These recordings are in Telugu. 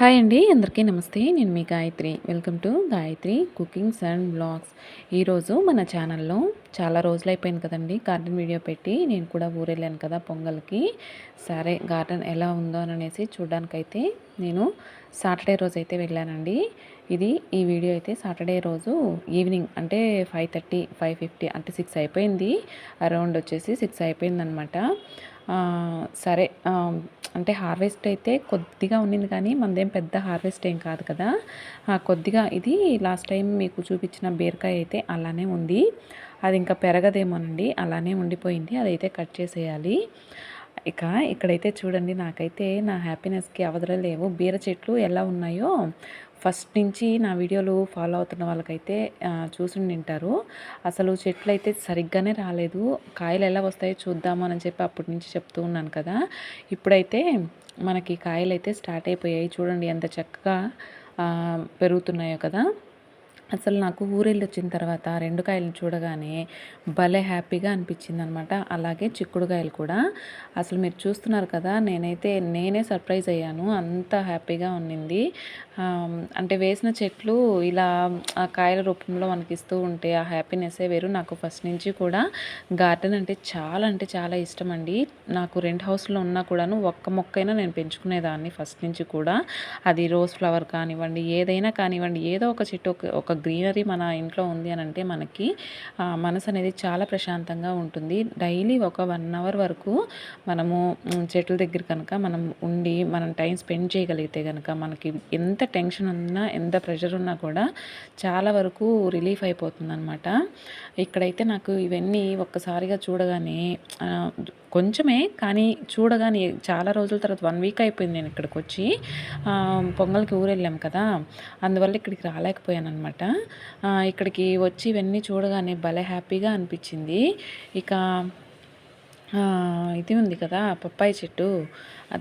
హాయ్ అండి అందరికీ నమస్తే. నేను మీ Gayathri. Welcome to Gayathri cookings and blogs. ఈరోజు మన ఛానల్లో చాలా రోజులు అయిపోయింది కదండి గార్డెన్ వీడియో పెట్టి. నేను కూడా ఊరెళ్ళాను కదా పొంగల్కి. సరే గార్డెన్ ఎలా ఉందో అని అనేసి చూడడానికైతే నేను సాటర్డే రోజు అయితే వెళ్ళానండి. ఇది ఈ వీడియో అయితే సాటర్డే రోజు ఈవినింగ్ అంటే ఫైవ్ థర్టీ ఫైవ్ ఫిఫ్టీ అంటే సిక్స్ అయిపోయింది. అరౌండ్ వచ్చేసి సిక్స్ అయిపోయింది అనమాట సరే అంటే హార్వెస్ట్ అయితే కొద్దిగా ఉండింది కానీ మనదేం పెద్ద హార్వెస్ట్ ఏం కాదు కదా. కొద్దిగా ఇది లాస్ట్ టైం మీకు చూపించిన బీరకాయ అయితే అలానే ఉంది. అది ఇంకా పెరగదేమోనండి అలానే ఉండిపోయింది అదైతే కట్ చేసేయాలి. ఇక ఇక్కడైతే చూడండి నాకైతే నా హ్యాపీనెస్కి అవధులు లేవు. బీర చెట్లు ఎలా ఉన్నాయో ఫస్ట్ నుంచి నా వీడియోలు ఫాలో అవుతున్న వాళ్ళకైతే చూసి నింటారు అసలు చెట్లు అయితే సరిగ్గానే రాలేదు. కాయలు ఎలా వస్తాయో చూద్దాము అని చెప్పి అప్పటి నుంచి చెప్తూ ఉన్నాను కదా. ఇప్పుడైతే మనకి కాయలు అయితే స్టార్ట్ అయిపోయాయి. చూడండి ఎంత చక్కగా పెరుగుతున్నాయో కదా. అసలు నాకు ఊరెళ్ళి వచ్చిన తర్వాత రెండు కాయలను చూడగానే భలే హ్యాపీగా అనిపించింది అనమాట అలాగే చిక్కుడుకాయలు కూడా. అసలు మీరు చూస్తున్నారు కదా నేనైతే నేనే సర్ప్రైజ్ అయ్యాను. అంత హ్యాపీగా ఉన్నింది. అంటే వేసిన చెట్లు ఇలా ఆ కాయల రూపంలో మనకి ఇస్తూ ఉంటే ఆ హ్యాపీనెస్సే వేరు. నాకు ఫస్ట్ నుంచి కూడా గార్డెన్ అంటే చాలా అంటే చాలా ఇష్టం అండి నాకు రెంట్ హౌస్లో ఉన్నా కూడాను ఒక్క మొక్కైనా నేను పెంచుకునేదాన్ని ఫస్ట్ నుంచి కూడా. అది రోజ్ ఫ్లవర్ కానివ్వండి ఏదైనా కానివ్వండి ఏదో ఒక చెట్టు ఒక గ్రీనరీ మన ఇంట్లో ఉంది అని అంటే మనకి మనసు అనేది చాలా ప్రశాంతంగా ఉంటుంది. డైలీ ఒక వన్ అవర్ వరకు మనము చెట్ల దగ్గర కనుక మనం ఉండి మనం టైం స్పెండ్ చేయగలిగితే కనుక మనకి ఎంత టెన్షన్ ఉన్నా ఎంత ప్రెషర్ ఉన్నా కూడా చాలా వరకు రిలీఫ్ అయిపోతుంది అనమాట ఇక్కడైతే నాకు ఇవన్నీ ఒక్కసారిగా చూడగానే కొంచెమే కానీ చూడగానే చాలా రోజుల తర్వాత వన్ వీక్ అయిపోయింది నేను ఇక్కడికి వచ్చి పొంగల్కి ఊరు వెళ్ళాం కదా అందువల్ల ఇక్కడికి రాలేకపోయాను అనమాట ఇక్కడికి వచ్చి ఇవన్నీ చూడగానే భలే హ్యాపీగా అనిపించింది. ఇక ఇది ఉంది కదా పప్పాయి చెట్టు.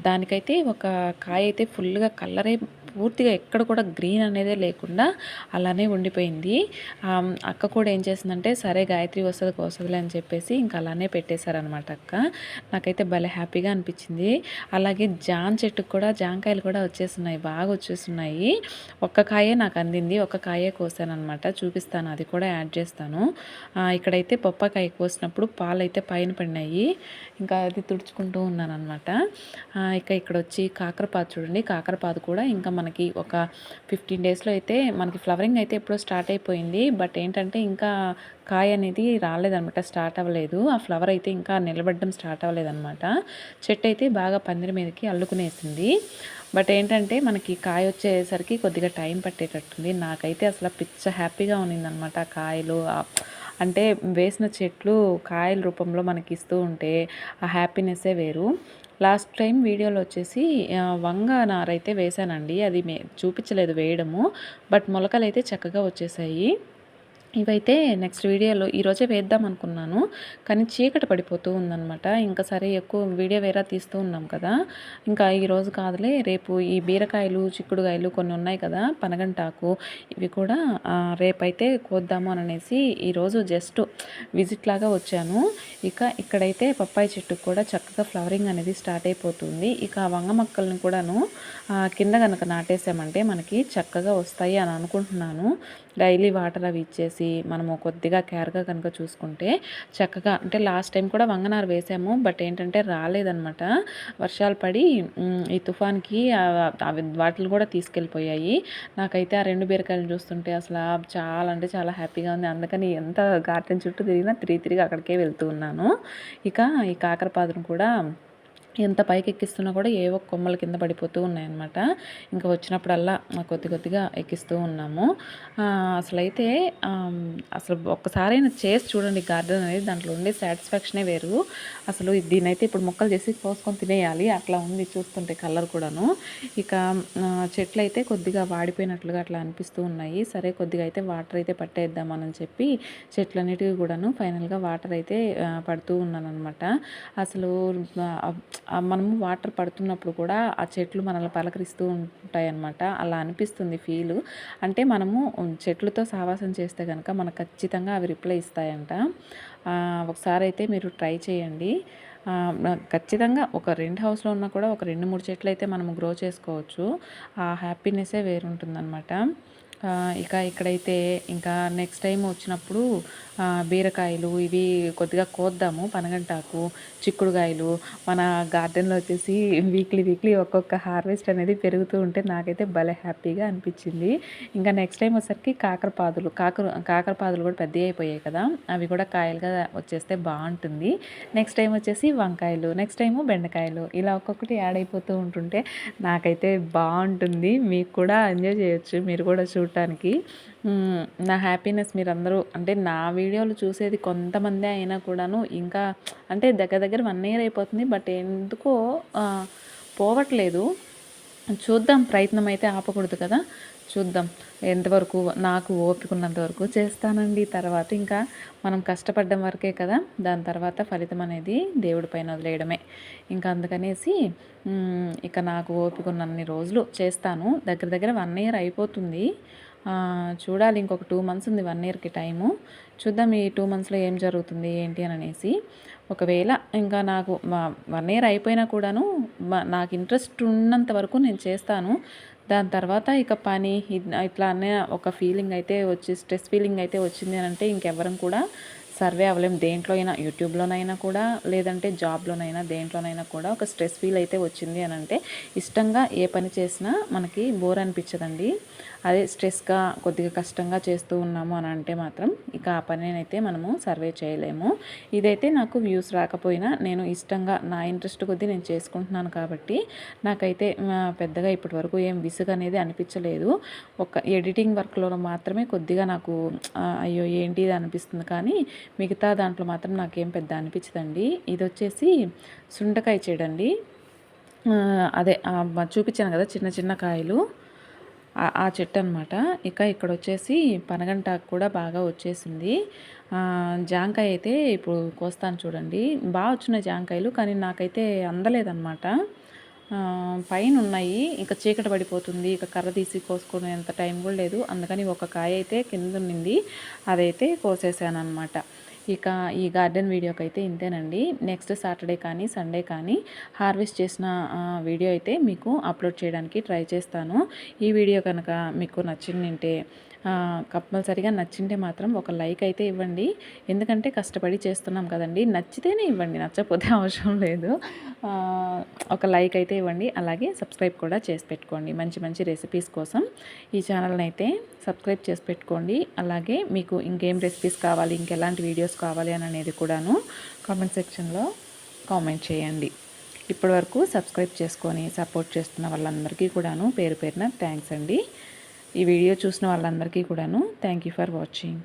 దానికైతే ఒక కాయ అయితే ఫుల్గా కలరే పూర్తిగా ఎక్కడ కూడా గ్రీన్ అనేదే లేకుండా అలానే ఉండిపోయింది. అక్క కూడా ఏం చేసిందంటే సరే గాయత్రి వస్తుంది వస్తుందిలే అని చెప్పేసి ఇంకా అలానే పెట్టేశారనమాట అక్క. నాకైతే భలే హ్యాపీగా అనిపించింది. అలాగే జాన్ చెట్టుకు కూడా జాంకాయలు కూడా వచ్చేస్తున్నాయి బాగా వచ్చేస్తున్నాయి. ఒక్క కాయే నాకు అందింది ఒక కాయే కోసాను అనమాట చూపిస్తాను అది కూడా యాడ్ చేస్తాను. ఇక్కడైతే పప్పకాయ కోసినప్పుడు పాలు అయితే పైన పడినాయి. ఇంకా అది తుడుచుకుంటూ ఉన్నాను అనమాట ఇక ఇక్కడ వచ్చి కాకరపాత చూడండి. కాకరపాదు కూడా ఇంకా మనకి ఒక ఫిఫ్టీన్ డేస్లో అయితే మనకి ఫ్లవరింగ్ అయితే ఎప్పుడో స్టార్ట్ అయిపోయింది. బట్ ఏంటంటే ఇంకా కాయ అనేది రాలేదనమాట స్టార్ట్ అవ్వలేదు. ఆ ఫ్లవర్ అయితే ఇంకా నిలబడడం స్టార్ట్ అవ్వలేదన్నమాట చెట్టు అయితే బాగా పందిరి మీదకి అల్లుకునేసింది. బట్ ఏంటంటే మనకి కాయ వచ్చేసరికి కొద్దిగా టైం పట్టేటట్టుంది. నాకైతే అసలు పిచ్చ హ్యాపీగా ఉన్నిందనమాట కాయలు. అంటే వేసిన చెట్లు కాయల రూపంలో మనకి ఇస్తూ ఉంటే ఆ హ్యాపీనెస్సే వేరు. లాస్ట్ టైం వీడియోలో వచ్చేసి వంగ నారైతే వేశానండి. అది మే చూపించలేదు వేయడము. బట్ మొలకలు అయితే చక్కగా వచ్చేసాయి. ఇవైతే నెక్స్ట్ వీడియోలో ఈరోజే వేద్దాం అనుకున్నాను కానీ చీకటి పడిపోతూ ఉందనమాట ఇంకా సరే ఎక్కువ వీడియో వేరే తీస్తూ ఉన్నాం కదా. ఇంకా ఈరోజు కాదులే రేపు ఈ బీరకాయలు చిక్కుడుకాయలు కొన్ని ఉన్నాయి కదా పనగంటాకు. ఇవి కూడా రేపైతే కోద్దాము అని అనేసి ఈరోజు జస్ట్ విజిట్ లాగా వచ్చాను. ఇక ఇక్కడైతే పప్పాయి చెట్టుకు కూడా చక్కగా ఫ్లవరింగ్ అనేది స్టార్ట్ అయిపోతుంది. ఇక వంగ మొక్కలను కూడాను కింద కనుక నాటేసామంటే మనకి చక్కగా వస్తాయి అని అనుకుంటున్నాను. డైలీ వాటర్ అవి ఇచ్చేసి మనము కొద్దిగా కేర్గా కనుక చూసుకుంటే చక్కగా అంటే లాస్ట్ టైం కూడా వంగనారు వేసాము బట్ ఏంటంటే రాలేదనమాట వర్షాలు పడి ఈ తుఫాన్కి అవి వాటిని కూడా తీసుకెళ్ళిపోయాయి. నాకైతే ఆ రెండు బీరకాయలు చూస్తుంటే అసలు చాలా అంటే చాలా హ్యాపీగా ఉంది. అందుకని ఎంత గార్డెన్ చుట్టూ తిరిగినా తిరిగి తిరిగి అక్కడికే వెళ్తూ ఉన్నాను. ఇక ఈ కాకరపాదును కూడా ఎంత పైకి ఎక్కిస్తున్నా కూడా ఏవో కొమ్మల కింద పడిపోతూ ఉన్నాయన్నమాట. ఇంకా వచ్చినప్పుడల్లా కొద్ది కొద్దిగా ఎక్కిస్తూ ఉన్నాము. అసలైతే అసలు ఒక్కసారైనా చేసి చూడండి గార్డెన్ అనేది దాంట్లో ఉండే సాటిస్ఫాక్షనే వేరు. అసలు దీనైతే ఇప్పుడు మొక్కలు చేసి కోసుకొని తినేయాలి. అట్లా ఉంది చూస్తుంటే కలర్ కూడాను. ఇక చెట్లు అయితే కొద్దిగా వాడిపోయినట్లుగా అట్లా అనిపిస్తూ ఉన్నాయి. సరే కొద్దిగా అయితే వాటర్ అయితే పట్టేద్దామని చెప్పి చెట్లన్నిటికీ కూడాను ఫైనల్గా వాటర్ అయితే పడుతూ ఉన్నాను అనమాట అసలు మనము వాటర్ పడుతున్నప్పుడు కూడా ఆ చెట్లు మనల్ని పలకరిస్తూ ఉంటాయి అన్నమాట అలా అనిపిస్తుంది ఫీలు. అంటే మనము చెట్లతో సావాసం చేస్తే కనుక మనకు ఖచ్చితంగా అవి రిప్లై ఇస్తాయంట. ఒకసారి అయితే మీరు ట్రై చేయండి. ఖచ్చితంగా ఒక రెండు హౌస్లో ఉన్నా కూడా ఒక రెండు మూడు చెట్లు అయితే మనం గ్రో చేసుకోవచ్చు. ఆ హ్యాపీనెస్సే వేరుంటుందన్నమాట. ఇక ఇక్కడైతే ఇంకా నెక్స్ట్ టైం వచ్చినప్పుడు బీరకాయలు ఇవి కొద్దిగా కోద్దాము పనగంటాకు చిక్కుడుకాయలు. మన గార్డెన్లో వచ్చేసి వీక్లీ వీక్లీ ఒక్కొక్క హార్వెస్ట్ అనేది పెరుగుతూ ఉంటే నాకైతే భలే హ్యాపీగా అనిపించింది. ఇంకా నెక్స్ట్ టైం వచ్చేసరికి కాకరపాదులు కాకర కాకరపాదులు కూడా పెద్దవి అయిపోయాయి కదా అవి కూడా కాయలుగా వచ్చేస్తే బాగుంటుంది. నెక్స్ట్ టైం వచ్చేసి వంకాయలు నెక్స్ట్ టైము బెండకాయలు ఇలా ఒక్కొక్కటి యాడ్ అయిపోతూ ఉంటుంటే నాకైతే బాగుంటుంది. మీకు కూడా ఎంజాయ్ చేయొచ్చు మీరు కూడా చూడటానికి. నా హ్యాపీనెస్ మీరందరూ అంటే నా వీడియోలు చూసేది కొంతమంది అయినా కూడాను ఇంకా అంటే దగ్గర దగ్గర వన్ ఇయర్ అయిపోతుంది బట్ ఎందుకో పోవట్లేదు. చూద్దాం ప్రయత్నం అయితే ఆపకూడదు కదా. చూద్దాం. ఎంతవరకు నాకు ఓపిక ఉన్నంత వరకు చేస్తానండి. తర్వాత ఇంకా మనం కష్టపడ్డం వరకే కదా దాని తర్వాత ఫలితం అనేది దేవుడి పైన వదిలేయడమే. ఇంకా అందుకనేసి ఇక నాకు ఓపిక ఉన్నన్ని రోజులు చేస్తాను. దగ్గర దగ్గర వన్ ఇయర్ అయిపోతుంది. చూడాలి ఇంకొక టూ మంత్స్ ఉంది వన్ ఇయర్కి టైము. చూద్దాం ఈ టూ మంత్స్లో ఏం జరుగుతుంది ఏంటి అని అనేసి ఒకవేళ ఇంకా నాకు వన్ ఇయర్ అయిపోయినా కూడాను నాకు ఇంట్రెస్ట్ ఉన్నంత వరకు నేను చేస్తాను. దాని తర్వాత ఇక పని ఇట్లానే ఒక ఫీలింగ్ అయితే వచ్చి స్ట్రెస్ ఫీలింగ్ అయితే వచ్చింది అని అంటే ఇంకెవరం కూడా సర్వే అవ్వలేం. దేంట్లో అయినా యూట్యూబ్లోనైనా కూడా లేదంటే జాబ్లోనైనా దేంట్లోనైనా కూడా ఒక స్ట్రెస్ ఫీల్ అయితే వచ్చింది అని అంటే ఇష్టంగా ఏ పని చేసినా మనకి బోర్ అనిపించదండి. అదే స్ట్రెస్గా కొద్దిగా కష్టంగా చేస్తూ ఉన్నాము అని అంటే మాత్రం ఇక ఆ పనినైతే మనము సర్వే చేయలేము. ఇదైతే నాకు వ్యూస్ రాకపోయినా నేను ఇష్టంగా నా ఇంట్రెస్ట్ కొద్దీ నేను చేసుకుంటున్నాను కాబట్టి నాకైతే పెద్దగా ఇప్పటి వరకు ఏం విసుగు అనేది అనిపించలేదు. ఒక ఎడిటింగ్ వర్క్లో మాత్రమే కొద్దిగా నాకు అయ్యో ఏంటి ఇది అనిపిస్తుంది కానీ మిగతా దాంట్లో మాత్రం నాకేం పెద్ద అనిపించదండి. ఇది వచ్చేసి సుండకాయ చెడండి. అదే చూపించాను కదా చిన్న చిన్న కాయలు. ఆ- చెట్టు అనమాట ఇక ఇక్కడ వచ్చేసి పనగంటాకు కూడా బాగా వచ్చేసింది. జాంకాయ అయితే ఇప్పుడు కోస్తాను చూడండి. బాగా వచ్చిన జాంకాయలు కానీ నాకైతే అందలేదన్నమాట. పైన ఉన్నాయి ఇంకా చీకటి పడిపోతుంది ఇక కర్ర తీసి కోసుకునేంత టైం కూడా లేదు. అందుకని ఒక కాయ అయితే కింద ఉండింది అదైతే కోసేసాను అనమాట ఇక ఈ గార్డెన్ వీడియోకి అయితే ఇంతేనండి. నెక్స్ట్ సాటర్డే కానీ సండే కానీ హార్వెస్ట్ చేసిన వీడియో అయితే మీకు అప్లోడ్ చేయడానికి ట్రై చేస్తాను. ఈ వీడియో కనుక మీకు నచ్చిందంటే కంపల్సరిగా నచ్చింటే మాత్రం ఒక లైక్ అయితే ఇవ్వండి. ఎందుకంటే కష్టపడి చేస్తున్నాం కదండి. నచ్చితేనే ఇవ్వండి నచ్చకపోతే అవసరం లేదు. ఒక లైక్ అయితే ఇవ్వండి. అలాగే సబ్స్క్రైబ్ కూడా చేసి పెట్టుకోండి. మంచి మంచి రెసిపీస్ కోసం ఈ ఛానల్ని అయితే సబ్స్క్రైబ్ చేసి పెట్టుకోండి. అలాగే మీకు ఇంకేం రెసిపీస్ కావాలి ఇంకెలాంటి వీడియోస్ కావాలి అని అనేది కూడాను కామెంట్ సెక్షన్లో కామెంట్ చేయండి. ఇప్పటివరకు సబ్స్క్రైబ్ చేసుకొని సపోర్ట్ చేస్తున్న వాళ్ళందరికీ కూడాను పేరు పేరున థ్యాంక్స్ అండి. ఈ వీడియో చూసిన వాళ్ళందరికీ కూడాను థ్యాంక్ యూ ఫర్ వాచింగ్